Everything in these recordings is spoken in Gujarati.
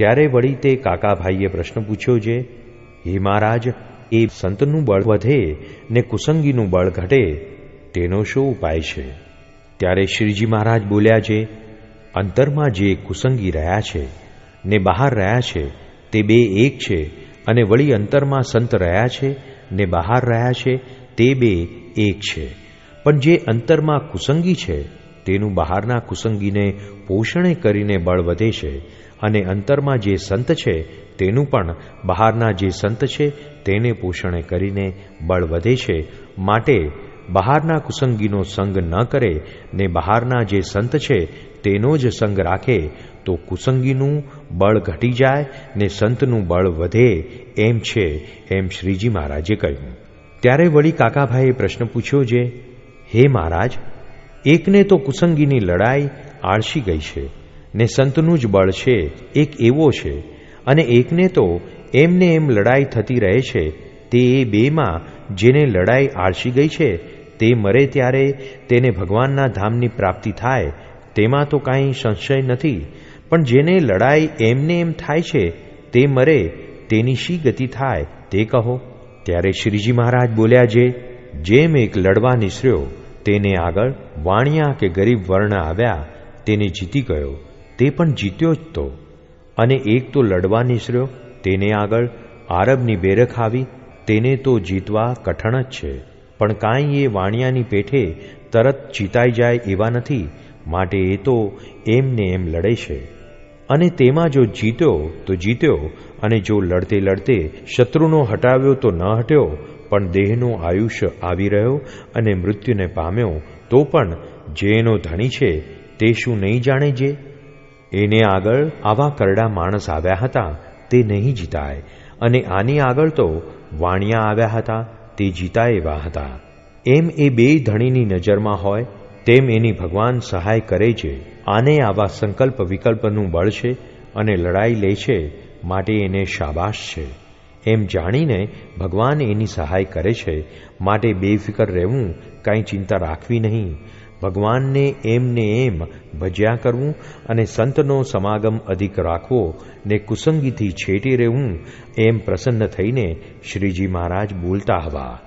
ત્યારે વળી તે કાકાભાઈએ પ્રશ્ન પૂછ્યો છે હે મહારાજ, એ સંતનું બળ વધે ને કુસંગીનું બળ ઘટે, તેનો શું ઉપાય છે? ત્યારે શ્રીજી મહારાજ બોલ્યા છે અંતરમાં જે કુસંગી રહ્યા છે ને બહાર રહ્યા છે, તે બે એક છે અને વળી અંતરમાં સંત રહ્યા છે ને બહાર રહ્યા છે, તે બે એક છે. પણ જે અંતરમાં કુસંગી છે તેનું બહારના કુસંગીને પોષણે કરીને બળ વધે છે અને અંતરમાં જે સંત છે તેનું પણ બહારના જે સંત છે તેને પોષણે કરીને બળ વધે છે. માટે બહારના કુસંગીનો સંગ ન કરે ને બહારના જે સંત છે તેનો જ સંગ રાખે તો કુસંગીનું બળ ઘટી જાય ને સંતનું બળ વધે એમ છે એમ શ્રીજી મહારાજે કહ્યું. ત્યારે વળી કાકાભાઈએ પ્રશ્ન પૂછ્યો જે, હે મહારાજ એકને તો કુસંગીની લડાઈ આળસી ગઈ છે, ને સંતનું જ બળ છે, એક એવો છે, અને એકને તો એમને એમ લડાઈ થતી રહે છે, તે એ બેમાં જેને લડાઈ આળસી ગઈ છે, તે મરે ત્યારે તેને ભગવાનના ધામની પ્રાપ્તિ થાય, તેમાં તો કાંઈ સંશય નથી, પણ જેને લડાઈ એમને એમ થાય છે, તે મરે, તેની શી ગતિ થાય, તે કહો. ત્યારે શ્રીજી મહારાજ બોલ્યા, જે, જેમ એક લડવા નિસર્યો તેને આગળ વાણિયા કે ગરીબ વર્ણ આવ્યા, તેને જીતી ગયો. તે પણ જીત્યો જ તો. અને એક તો લડવા નિસર્યો, તેને આગળ આરબની બેરખ આવી, તેને તો જીતવા કઠણ જ છે. પણ કાંઈ એ વાણિયાની પેઠે તરત જીતાઈ જાય એવા નથી, માટે એ તો એમને એમ લડે છે. અને તેમાં જો જીત્યો તો જીત્યો, અને જો લડતે લડતે શત્રુનો હટાવ્યો તો ન હટ્યો પણ દેહનું આયુષ્ય આવી રહ્યો અને મૃત્યુને પામ્યો, તો પણ જેનો ધણી છે, તે શું નહીં જાણે જે? એને આગળ આવા કરડા માણસ આવ્યા હતા, તે નહીં જીતાય. અને આની આગળ તો વાણિયા આવ્યા હતા, તે જીતા એવા હતા. એમ એ બે ધણીની નજરમાં હોય, તેમ એની ભગવાન સહાય કરે છે. આને આવા સંકલ્પ વિકલ્પનું બળ છે અને લડાઈ લે છે, માટે એને શાબાશ છે. એમ જાણીને ભગવાન એની સહાય કરે છે. માટે બેફિકર રહેવું કાંઈ ચિંતા રાખવી નહીં. ભગવાનને એમને એમ ભજ્યા કરવું અને સંતનો સમાગમ અધિક રાખવો ને કુસંગીથી છેટી રહેવું એમ પ્રસન્ન થઈને શ્રીજી મહારાજ બોલતા હવા.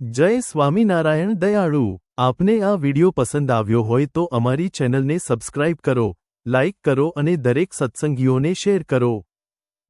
જય સ્વામિનારાયણ દયાળુ. આપને આ વિડિયો પસંદ આવ્યો હોય તો અમારી ચેનલને સબસ્ક્રાઇબ કરો, લાઇક કરો અને દરેક સત્સંગીઓને શેર કરો.